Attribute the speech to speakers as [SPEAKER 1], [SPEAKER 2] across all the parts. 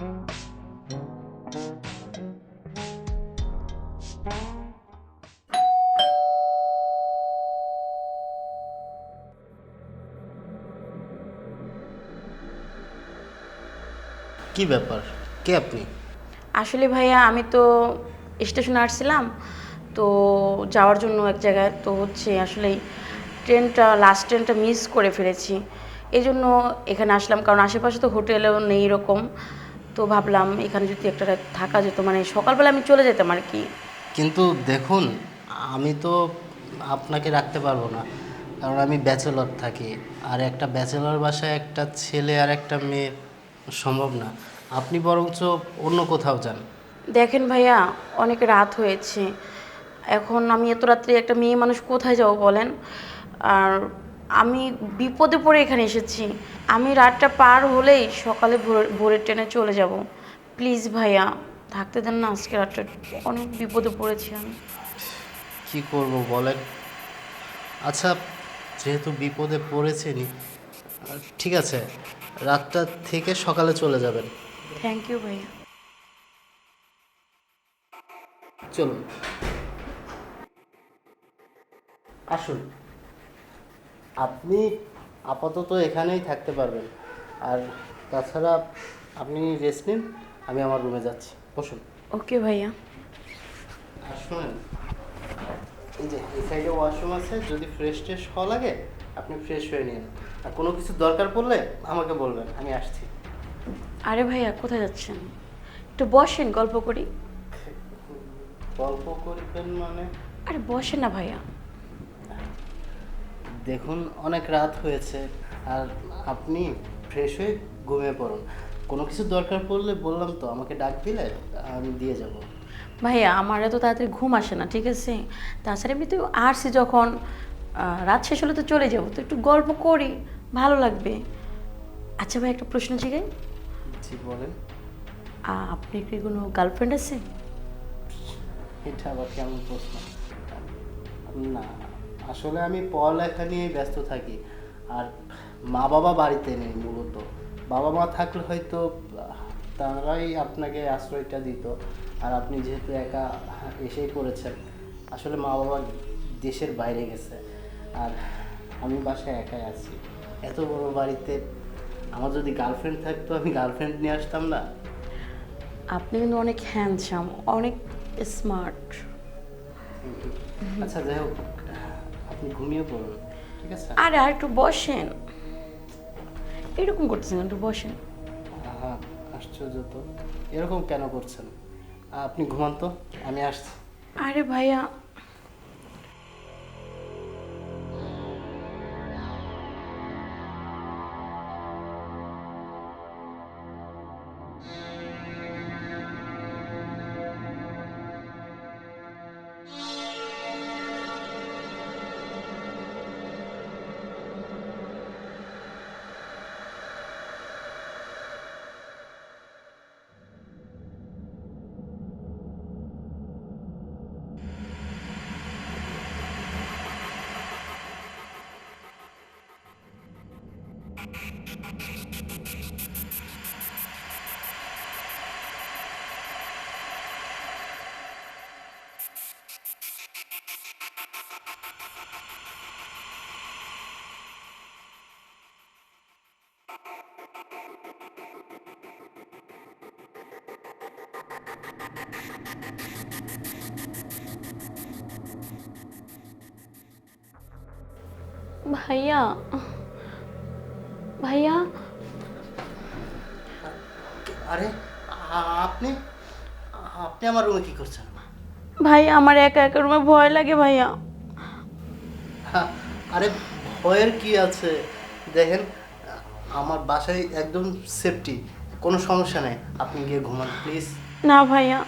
[SPEAKER 1] Thank mm -hmm. you. কি ব্যাপার? কে আপনি?
[SPEAKER 2] আসলে ভাইয়া আমি তো স্টেশনে আসছিলাম তো যাওয়ার জন্য এক জায়গায় তো হচ্ছে আসলে ট্রেনটা লাস্ট ট্রেনটা মিস করে ফেলেছি। এই জন্য এখানে আসলাম কারণ আশেপাশে তো হোটেলেও নেই এরকম। তো ভাবলাম এখানে যদি একটা রাত থাকা যেত মানে সকালবেলা আমি চলে যেতাম আর কি।
[SPEAKER 1] কিন্তু দেখুন আমি তো আপনাকে রাখতে পারব না কারণ আমি ব্যাচেলর থাকি। আর একটা ব্যাচেলর বাসায় একটা ছেলে আর একটা মেয়ে সম্ভব না। আপনি বরঞ্চ অন্য কোথাও যান।
[SPEAKER 2] দেখেন ভাইয়া অনেক রাত হয়েছে। এখন আমি এত রাত্রে একটা মেয়ে মানুষ কোথায় যাব বলেন? আর আমি বিপদে পড়ে এখানে এসেছি। আমি রাতটা পার হলেই সকালে ভোর- ভোরের ট্রেনে চলে যাব। প্লিজ ভাইয়া থাকতে দেন না আজকে রাতটা অনেক বিপদে পড়েছি আমি।
[SPEAKER 1] কি করব বলেন? আচ্ছা যেহেতু বিপদে পড়েছেনি ঠিক আছে রাতটা থেকে সকালে চলে যাবেন।
[SPEAKER 2] থ্যাংক ইউ ভাইয়া
[SPEAKER 1] চলুন। আসুন। আপনি আপাতত এখানেই থাকতে পারবেন। আর তাছাড়া আপনি রেস্ট নিন আমি আমার রুমে যাচ্ছি। বসুন।
[SPEAKER 2] ওকে ভাইয়া
[SPEAKER 1] আর শোনেন এই যে এই সাইডে ওয়াশরুম আছে যদি ফ্রেশ ট্রেশ হওয়া লাগে আপনি ফ্রেশ হয়ে নিন। আর কোনো কিছু দরকার পড়লে আমাকে বলবেন আমি আসছি।
[SPEAKER 2] আরে ভাইয়া কোথায় যাচ্ছেন? একটু বসেন গল্প করি।
[SPEAKER 1] গল্প করবেন মানে?
[SPEAKER 2] আরে বসেন না ভাইয়া।
[SPEAKER 1] দেখুন অনেক রাত হয়েছে আর আপনি ফ্রেশ হয়ে ঘুমিয়ে পড়ুন। কোনো কিছু দরকার পড়লে বললাম তো আমাকে ডাক দিলে আমি দিয়ে যাব।
[SPEAKER 2] ভাইয়া আমার এত তাড়াতাড়ি ঘুম আসে না ঠিক আছে? তাছাড়া এমনি তো আসছি যখন রাত শেষ হলে তো চলে যাব তো একটু গল্প করি ভালো লাগবে। আচ্ছা ভাই একটা প্রশ্ন জিগাই।
[SPEAKER 1] জি বলেন।
[SPEAKER 2] আহ, আপনার কি কোনো গার্লফ্রেন্ড আছে?
[SPEAKER 1] এটা আবার কেমন প্রশ্ন? না আসলে আমি পড়ালেখা নিয়ে ব্যস্ত থাকি। আর মা বাবা বাড়িতে নেই মূলত। বাবা মা থাকলে হয়তো তারাই আপনাকে আশ্রয়টা দিত। আর আপনি যেহেতু একা এসেই পড়েছেন আসলে মা বাবা দেশের বাইরে গেছে। আর আমি বাসায় একাই আছি। এত বড় বাড়িতে আমার যদি গার্লফ্রেন্ড থাকতো আমি গার্লফ্রেন্ড নিয়ে আসতাম না।
[SPEAKER 2] আপনি কিন্তু অনেক হ্যান্ডসাম অনেক স্মার্ট
[SPEAKER 1] আচ্ছা যাই হোক আপনি ঘুমিয়ে পড়ুন ঠিক আছে?
[SPEAKER 2] আরে আর একটু বসেন। এরকম করতেছেন একটু বসেন।
[SPEAKER 1] হ্যাঁ আশ্চর্য তো। এরকম কেন করছেন? আপনি ঘুমান তো আমি আসছি।
[SPEAKER 2] আরে ভাইয়া ভাইয়া ভাইয়া?
[SPEAKER 1] আরে আপনি আপনি আমার রুমে কি করছেন
[SPEAKER 2] ভাই আমার একা একা রুমে ভয় লাগে ভাইয়া।
[SPEAKER 1] আরে ভয়ের কি আছে? দেখেন আমার বাসায় একদম সেফটি কোনো সমস্যা নেই। আপনি গিয়ে ঘুমান প্লিজ
[SPEAKER 2] না ভাইয়া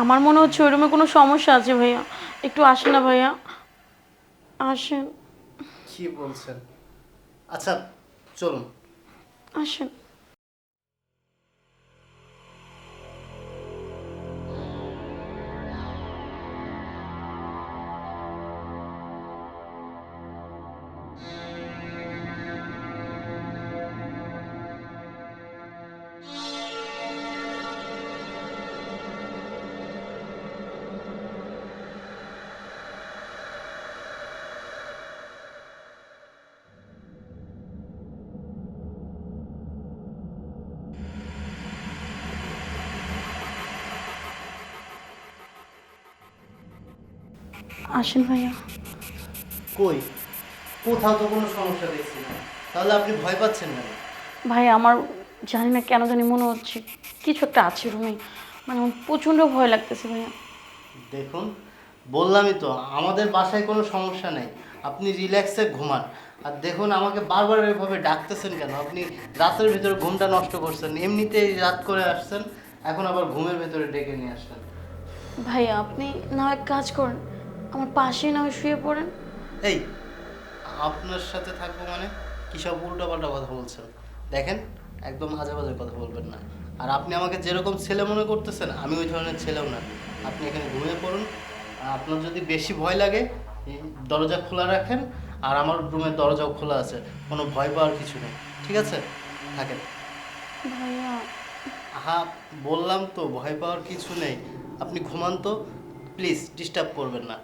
[SPEAKER 2] আমার মনে হচ্ছে ওই রুমে কোনো সমস্যা আছে ভাইয়া। একটু আসেন না ভাইয়া। আসেন।
[SPEAKER 1] কি বলছেন? আচ্ছা চলুন।
[SPEAKER 2] আসেন। আসেন ভাইয়া।
[SPEAKER 1] কই? কোথাও তো কোনো সমস্যা দেখছি না। তাহলে আপনি ভয় পাচ্ছেন না
[SPEAKER 2] ভাই আমার জানি না কেন জানি মনে হচ্ছে কিছু একটা আছে রুমে। মানে আমার প্রচণ্ড ভয় লাগতেছে ভাইয়া।
[SPEAKER 1] দেখুন বললামই তো আমাদের বাসায় কোনো সমস্যা নেই। আপনি রিল্যাক্সে ঘুমান। আর দেখুন আমাকে বারবার এভাবে ডাকতেছেন কেন? আপনি রাতের ভিতরে ঘুমটা নষ্ট করছেন এমনিতেই রাত করে আসছেন এখন আবার ঘুমের ভেতরে ডেকে নিয়ে আসছেন
[SPEAKER 2] ভাইয়া আপনি না এক কাজ করেন আমার পাশেই না শুয়ে পড়েন।
[SPEAKER 1] এই আপনার সাথে থাকব মানে? কী সব উল্টোপাল্টা কথা বলছেন? দেখেন একদম আজে বাজে কথা বলবেন না। আর আপনি আমাকে যেরকম ছেলে মনে করতেছেন আমি ওই ধরনের ছেলেও না। আপনি এখানে ঘুমিয়ে পড়ুন। আপনার যদি বেশি ভয় লাগে দরজা খোলা রাখেন আর আমার রুমের দরজাও খোলা আছে। কোনো ভয় পাওয়ার কিছু নেই ঠিক আছে? থাকেন।
[SPEAKER 2] ভাইয়া।
[SPEAKER 1] আহা বললাম তো ভয় পাওয়ার কিছু নেই। আপনি ঘুমান তো প্লিজ ডিস্টার্ব করবেন না।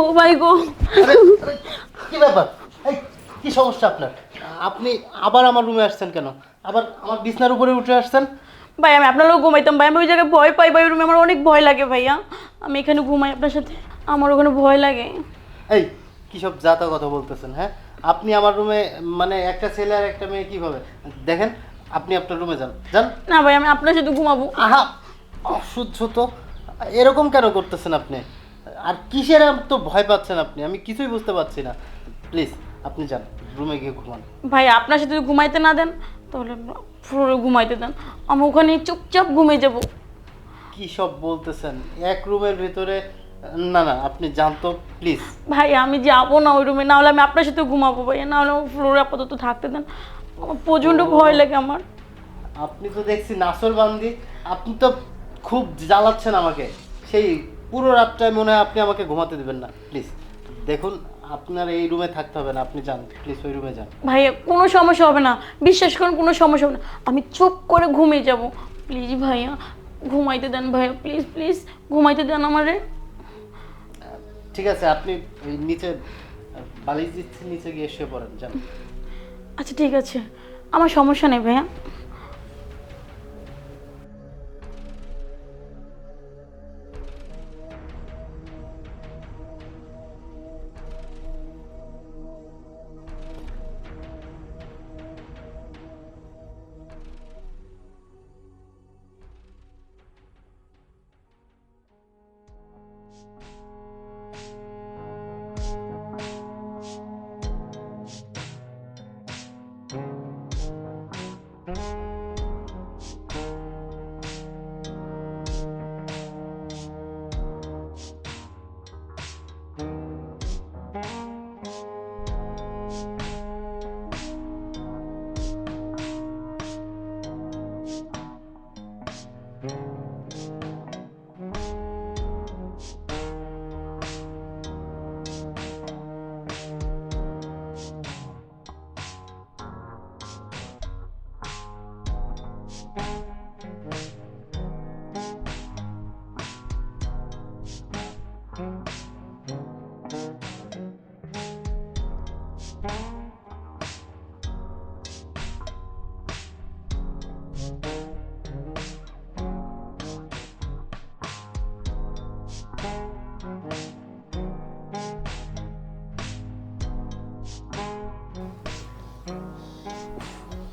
[SPEAKER 2] ও ভাই গো
[SPEAKER 1] কি ব্যাপার? এই কি সমস্যা আপনার? আপনি আবার আমার রুমে আসছেন কেন? আবার আমার বিছনার উপরে উঠে আসছেন?
[SPEAKER 2] ভাই আমি আপনার লোক ঘুমাইতাম ভাই। আমি ওই জায়গায় ভয় পাই ভাই। রুমে আমার অনেক ভয় লাগে ভাইয়া। আমি এখানে ঘুমাই আপনার সাথে। আমার ওখানে ভয় লাগে।
[SPEAKER 1] এই কি সব জাতা কথা বলতেছেন হ্যাঁ? আপনি আমার রুমে মানে একটা ছেলে আর একটা মেয়ে কীভাবে? দেখেন আপনি আপনার রুমে যান। যান।
[SPEAKER 2] না ভাই আমি আপনার সাথে ঘুমাবো।
[SPEAKER 1] আহা অসহ্য তো। এরকম কেন করতেছেন আপনি? আর কিসের তো ভয় পাচ্ছেন আপনি? আমি কিছুই বুঝতে পারছি না। প্লিজ আপনি যান রুমে গিয়ে ঘুমান।
[SPEAKER 2] ভাই আপনার সাথে যদি ঘুমাইতে না দেন তাহলে ফ্লোরে ঘুমাইতে দেন। আমি ওখানে চুপচাপ ঘুমিয়ে যাব।
[SPEAKER 1] কি সব বলতেছেন? এক রুমের ভিতরে না না আপনি যান তো প্লিজ
[SPEAKER 2] ভাই আমি যাব না ওই রুমে না হলে আমি আপনার সাথে ঘুমাবো ভাই না হলে ফ্লোরে আপাতত থাকতে দেন। আমার প্রচণ্ড ভয় লাগে আমার।
[SPEAKER 1] আপনি তো দেখছি নাসর বান্দি আপনি তো খুব জ্বালাচ্ছেন আমাকে। সেই পুরো রাতটায় মনে হয় আপনি আমাকে ঘুমাতে দেবেন না। প্লিজ দেখুন আপনার এই রুমে থাকতে হবে না আপনি যান। প্লিজ ওই রুমে যান।
[SPEAKER 2] ভাইয়া কোনো সমস্যা হবে না। বিশ্বাস করুন কোনো সমস্যা হবে না। আমি চুপ করে ঘুমিয়ে যাব। প্লিজ ভাইয়া ঘুমাইতে দেন ভাইয়া। প্লিজ প্লিজ ঘুমাইতে দেন আমারে।
[SPEAKER 1] ঠিক আছে আপনি ওই নিচে বালিশ দিচ্ছি নিচে গিয়ে শুয়ে পড়েন যান।
[SPEAKER 2] আচ্ছা ঠিক আছে। আমার সমস্যা নেই ভাইয়া।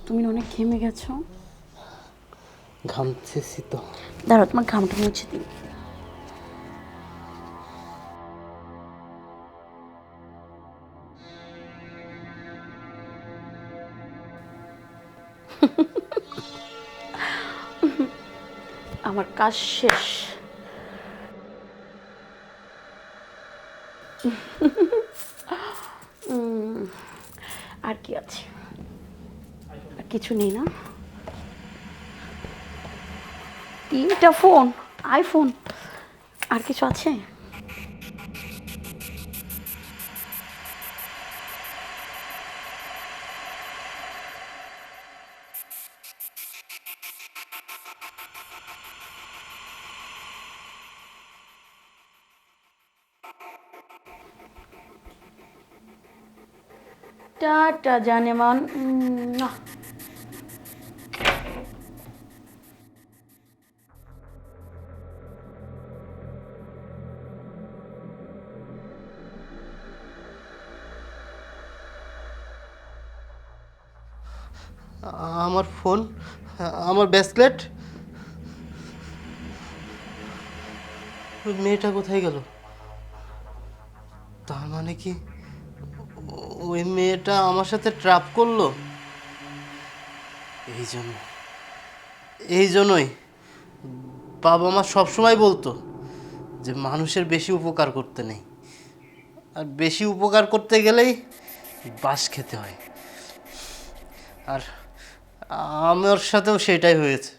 [SPEAKER 2] তুমি অনেক ঘেমে গেছো?
[SPEAKER 1] ঘামতেছি তো।
[SPEAKER 2] দাঁড়াও তোমার ঘামটা মুছে দিই। আমার কাজ শেষ উম, আর কি আছে আর কিছু নেই না? তিনটা ফোন আইফোন আর কিছু আছে? টাটা জানেমান। উম,
[SPEAKER 1] আমার ফোন, আমার ব্যাসলেট। মেয়েটা কোথায় গেল? তার মানে কি ওই মেয়েটা আমার সাথে ট্রাপ করল? এই জন্য। এই জন্যই। বাবা মা সবসময় বলতো যে মানুষের বেশি উপকার করতে নেই। আর বেশি উপকার করতে গেলেই বাস খেতে হয়। আর আমার সাথেও সেটাই হয়েছে।